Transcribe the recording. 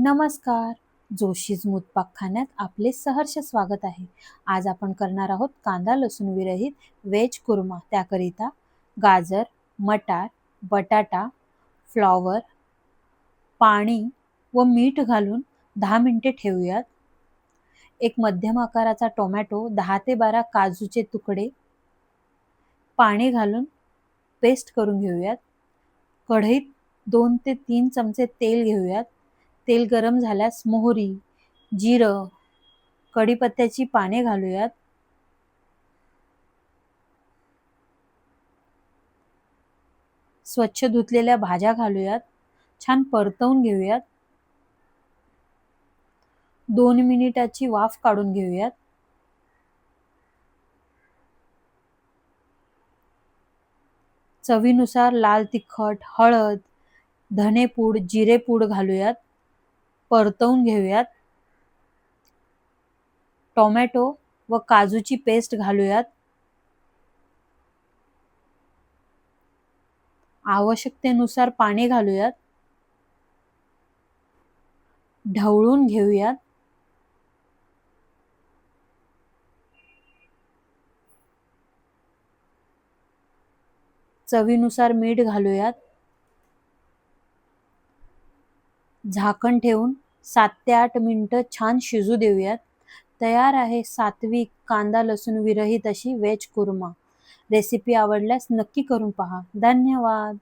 नमस्कार. जोशीज मुतपाकखान्यात आपले सहर्ष स्वागत आहे. आज आपण करणार आहोत कांदा लसूण विरहित वेज कुर्मा. त्याकरिता गाजर मटार बटाटा फ्लॉवर पाणी व मीठ घालून दहा मिनटे ठेवूयात. एक मध्यम आकाराचा टोमॅटो दहा ते बारा काजूचे तुकडे पाणी घालून पेस्ट करून घेऊयात. कढईत दोन ते तीन चमचे तेल घेऊयात. तेल गरम झाल्यास मोहरी जिरं कढीपत्त्याची पाने घालूयात. स्वच्छ धुतलेल्या भाज्या घालूयात. छान परतवून घेऊयात. दोन मिनिटाची वाफ काढून घेऊयात. चवीनुसार लाल तिखट हळद धनेपूड जिरेपूड घालूयात. परतवून घेऊयात. टोमॅटो व काजूची पेस्ट घालूयात. आवश्यकतेनुसार पाणी घालूयात. ढवळून घेऊयात. चवीनुसार मीठ घालूयात. झाकण ठेवून सात ते आठ मिनटं छान शिजू देऊयात. तयार आहे सात्विक कांदा लसूण विरहित अशी वेज कुर्मा. रेसिपी आवडल्यास नक्की करून पहा. धन्यवाद.